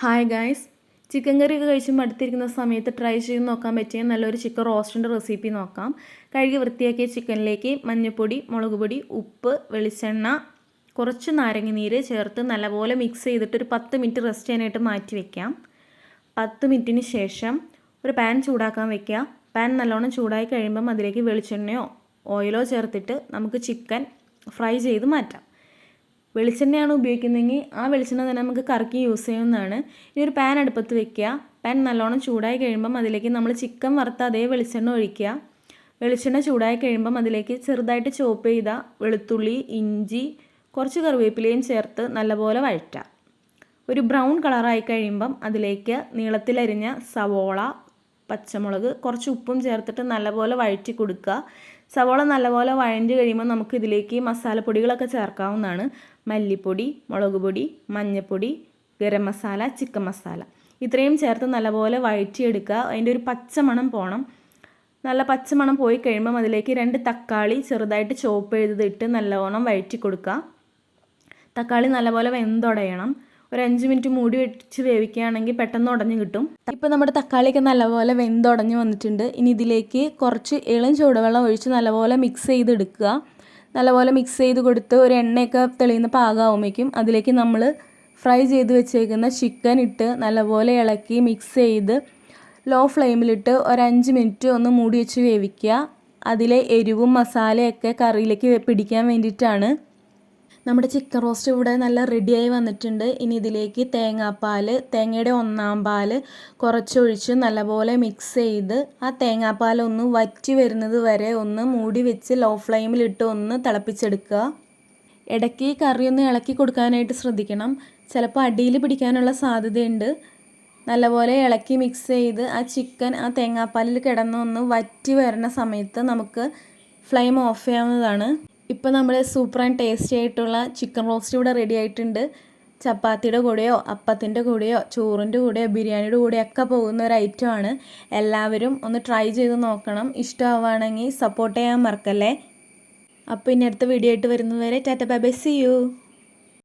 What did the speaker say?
Hi guys chicken കറി ഒക്കെ കഴിച്ച് മടുത്തിരിക്കുന്ന സമയത്ത് ട്രൈ ചെയ്ത് നോക്കാൻ പറ്റിയ നല്ലൊരു ചിക്കൻ റോസ്റ്റിന്റെ റെസിപ്പി നോക്കാം. കഴുകി വൃത്തിയാക്കിയ ചിക്കനിലേക്ക് മഞ്ഞൾപ്പൊടി മുളക് പൊടി ഉപ്പ് വെളിച്ചെണ്ണ കുറച്ച് നാരങ്ങ നീര് ചേർത്ത് നല്ലപോലെ മിക്സ് ചെയ്തിട്ട് ഒരു പത്ത് മിനിറ്റ് റെസ്റ്റ് ചെയ്യാനായിട്ട് മാറ്റി വെക്കാം. പത്ത് മിനിറ്റിന് ശേഷം ഒരു പാൻ ചൂടാക്കാൻ വെക്കുക പാൻ നല്ലോണം ചൂടായി കഴിയുമ്പം അതിലേക്ക് വെളിച്ചെണ്ണയോ ഓയിലോ ചേർത്തിട്ട് നമുക്ക് ചിക്കൻ ഫ്രൈ ചെയ്ത് മാറ്റാം. വെളിച്ചെണ്ണയാണ് ഉപയോഗിക്കുന്നതെങ്കിൽ ആ വെളിച്ചെണ്ണ തന്നെ നമുക്ക് കറക്കി യൂസ് ചെയ്യുന്നതാണ്. ഇനി ഒരു പാൻ അടുപ്പത്ത് വെക്കുക. പാൻ നല്ലോണം ചൂടായി കഴിയുമ്പം അതിലേക്ക് നമ്മൾ ചിക്കൻ വറുത്ത അതേ വെളിച്ചെണ്ണ ഒഴിക്കുക. വെളിച്ചെണ്ണ ചൂടായി കഴിയുമ്പം അതിലേക്ക് ചെറുതായിട്ട് ചോപ്പ് ചെയ്ത വെളുത്തുള്ളി ഇഞ്ചി കുറച്ച് കറിവേപ്പിലയും ചേർത്ത് നല്ലപോലെ വഴറ്റുക. ഒരു ബ്രൗൺ കളറായി കഴിയുമ്പം അതിലേക്ക് നീളത്തിലരിഞ്ഞ സവോള പച്ചമുളക് കുറച്ച് ഉപ്പും ചേർത്തിട്ട് നല്ലപോലെ വഴറ്റി കൊടുക്കുക. സവോള നല്ലപോലെ വഴഞ്ഞ് കഴിയുമ്പോൾ നമുക്ക് ഇതിലേക്ക് മസാലപ്പൊടികളൊക്കെ ചേർക്കാവുന്നതാണ്. മല്ലിപ്പൊടി മുളക് പൊടി മഞ്ഞൾപ്പൊടി ഗരം മസാല ചിക്കൻ മസാല. ഇത്രയും ചേർത്ത് നല്ലപോലെ വഴറ്റിയെടുക്കുക. അതിന്റെ ഒരു പച്ചമണം പോകണം നല്ല പച്ചമണം പോയി കഴിയുമ്പം അതിലേക്ക് രണ്ട് തക്കാളി ചെറുതായിട്ട് ചോപ്പ് ചെയ്തിട്ട് നല്ലവണ്ണം വഴറ്റി കൊടുക്കുക. തക്കാളി നല്ലപോലെ വെന്തുടയണം. ഒരു അഞ്ച് മിനിറ്റ് മൂടി വെച്ച് വേവിക്കുകയാണെങ്കിൽ പെട്ടെന്ന് ഉടഞ്ഞു കിട്ടും. ഇപ്പോൾ നമ്മുടെ തക്കാളിയൊക്കെ നല്ലപോലെ വെന്തുടഞ്ഞു വന്നിട്ടുണ്ട്. ഇനി ഇതിലേക്ക് കുറച്ച് ഇളം ചൂടുവെള്ളം ഒഴിച്ച് നല്ലപോലെ മിക്സ് ചെയ്തെടുക്കുക. നല്ലപോലെ മിക്സ് ചെയ്ത് കൊടുത്ത് ഒരു എണ്ണയൊക്കെ തെളിയുന്ന പാകമാകുമ്പോഴേക്കും അതിലേക്ക് നമ്മൾ ഫ്രൈ ചെയ്ത് വെച്ചേക്കുന്ന ചിക്കൻ ഇട്ട് നല്ലപോലെ ഇളക്കി മിക്സ് ചെയ്ത് ലോ ഫ്ലെയിമിലിട്ട് ഒരു അഞ്ച് മിനിറ്റ് ഒന്ന് മൂടി വെച്ച് വേവിക്കുക. അതിലെ എരിവും മസാലയൊക്കെ കറിയിലേക്ക് പിടിക്കാൻ വേണ്ടിയിട്ടാണ്. നമ്മുടെ ചിക്കൻ റോസ്റ്റ് ഇവിടെ നല്ല റെഡിയായി വന്നിട്ടുണ്ട്. ഇനി ഇതിലേക്ക് തേങ്ങാപ്പാൽ തേങ്ങയുടെ ഒന്നാം പാൽ കുറച്ചൊഴിച്ച് നല്ലപോലെ മിക്സ് ചെയ്ത് ആ തേങ്ങാപ്പാൽ ഒന്ന് വറ്റി വരുന്നത് വരെ ഒന്ന് മൂടി വെച്ച് ലോ ഫ്ലെയിമിലിട്ട് ഒന്ന് തിളപ്പിച്ചെടുക്കുക. ഇടയ്ക്ക് കറി ഒന്ന് ഇളക്കി കൊടുക്കാനായിട്ട് ശ്രദ്ധിക്കണം. ചിലപ്പോൾ അടിയിൽ പിടിക്കാനുള്ള സാധ്യതയുണ്ട്. നല്ലപോലെ ഇളക്കി മിക്സ് ചെയ്ത് ആ ചിക്കൻ ആ തേങ്ങാപ്പാലിൽ കിടന്നൊന്ന് വറ്റി വരുന്ന സമയത്ത് നമുക്ക് ഫ്ലെയിം ഓഫ് ചെയ്യാവുന്നതാണ്. ഇപ്പോൾ നമ്മൾ സൂപ്പർ ആൻഡ് ടേസ്റ്റി ആയിട്ടുള്ള ചിക്കൻ റോസ്റ്റ് ഇവിടെ റെഡി ആയിട്ടുണ്ട്. ചപ്പാത്തിയുടെ കൂടെയോ അപ്പത്തിന്റെ കൂടെയോ ചോറിന്റെ കൂടെയോ ബിരിയാണിയുടെ കൂടെയോ ഒക്കെ പോകുന്ന ഒരു ഐറ്റമാണ് എല്ലാവരും ഒന്ന് ട്രൈ ചെയ്ത് നോക്കണം. ഇഷ്ടമാവുകയാണെങ്കിൽ സപ്പോർട്ട് ചെയ്യാൻ മറക്കല്ലേ? അപ്പോൾ ഇനി അടുത്ത വീഡിയോ ആയിട്ട് വരുന്നതുവരെ tata bye bye see you